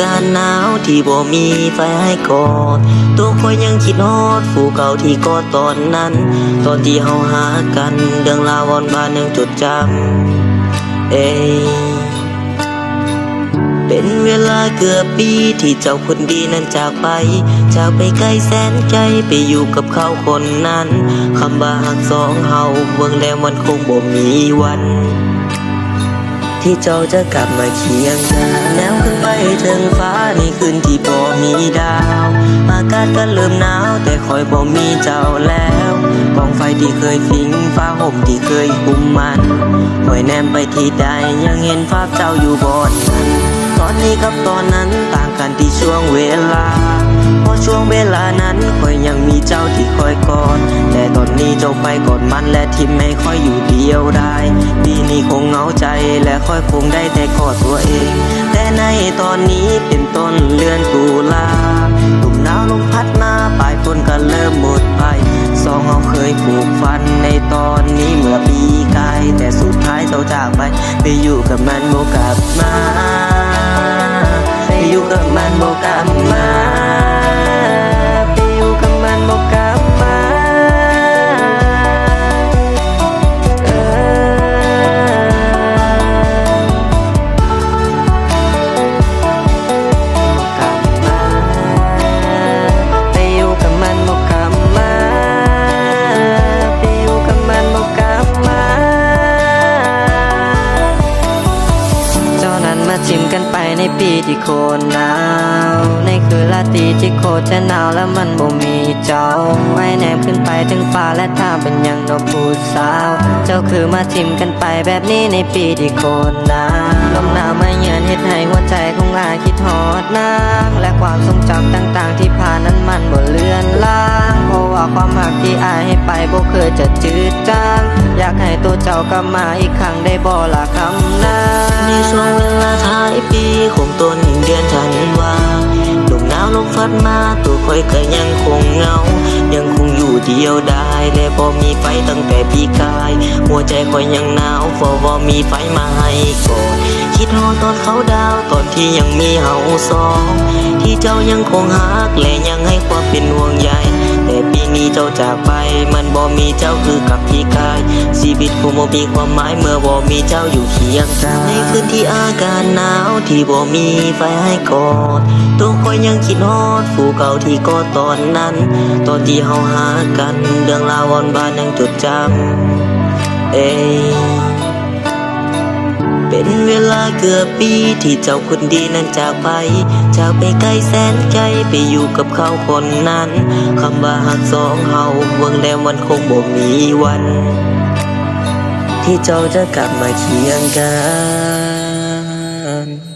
กาศหนาวที่บ่มีไฟให้กอด ตัวคอยยังคิดฮอดผู้เก่าที่กอดตอนนั้น ตอนที่เฮาหากันเรื่องราวอนบ้านยังจดจำเอ้เป็นเวลาเกือบปีที่เจ้าคนดีนั้นจากไป จากไปไกลแสนใจไปอยู่กับเขาคนนั้น คำว่าหักสองเฮาเบิ่งแล้วมันคงบ่มีวัน ที่เจ้าจะกลับมาเคียงกันแนวขึ้นไปถึงฟ้าในคืนที่บ่มีดาว อากาศก็เริ่มหนาว แต่คอยบ่มีเจ้าแล้วกองไฟที่เคยฟิงฟ้าห่มที่เคยคุมมันหอยแนมไปที่ใดยังเห็นภาพเจ้าอยู่บนนั้นตอนนี้กับตอนนั้นต่างกันที่ช่วงเวลา เพราะช่วงเวลานั้นคอยยังมีเจ้าที่คอยกอด แต่ตอนนี้เจ้าไปกอดมันและทิมไม่ค่อยอยู่เดียวได้ปีนี้คงเหงาใจและค่อยคงได้แต่กอดตัวเอง แต่ในตอนนี้เป็นต้นเดือนตุลาตุ่มหนาวลมพัดมาปลายฝนก็เริ่มหมดไปสองเราเคยผูกฟันในตอนนี้เมื่อปีกายแต่สุดท้ายเจ้าจากไปไปอยู่กับมันโมกลับมาไปอยู่กับมันโมกลับ จ้านั้นมาจิ้มกันไปในปีที่โคตรหนาวในคืนราตรีที่โคตรจะหนาวแล้วมันบ่มีเจ้าไว้แนมขึ้นไปถึงฟ้าและทางเป็นอย่างนกผู้สาว เจ้าคือมาจิ้มกันไปแบบนี้ในปีที่โคตรหนาวลมหนาวมาเยือนเฮ็ดให้หัวใจของอายคิดฮอดนางและความทรงจำต่างๆ ที่ผ่านนั้นมันบ่เลือนลางเพราะว่าความหักที่อายให้ไปบ่เคยจะจืดจางอยากให้ตัวเจ้ากลับมาอีกครั้งได้บ่ละคำนั้นายปีของต้นเดือนธันวาลมหนาวลมพัดมาตัวคอยก็ยังคงเหงา ยังคงอยู่เดียวดายและพอมีไฟตั้งแต่ปีกาย หัวใจคอยยังหนาวเพราะว่ามีไฟมาให้ก่อนคิดฮอตอนเขาดาวตอนที่ยังมีเฮาสอง ที่เจ้ายังคงหักและยังให้ความเป็นห่วงใยแต่ จ้าจากไป มันบ่มีเจ้าคือกับพี่กาย ชีวิตคงบ่มีความหมายเมื่อบ่มีเจ้าอยู่เคียงกายในคืนที่อากาศหนาวที่บ่มีไฟให้กอด ตัวคอยยังคิดฮอดผู้เก่าที่กอดตอนนั้น ตอนที่เฮาหากันเรื่องราวอนบานยังจดจำเอ้เป็นเวลา เกือบปีที่เจ้าคนดีนั้นจากไป จากไปไกลแสนไกลไปอยู่กับเขาคนนั้น คำว่าหักสองเฮาเวงแดงวันคงบ่มีวัน ที่เจ้าจะกลับมาเคียงกัน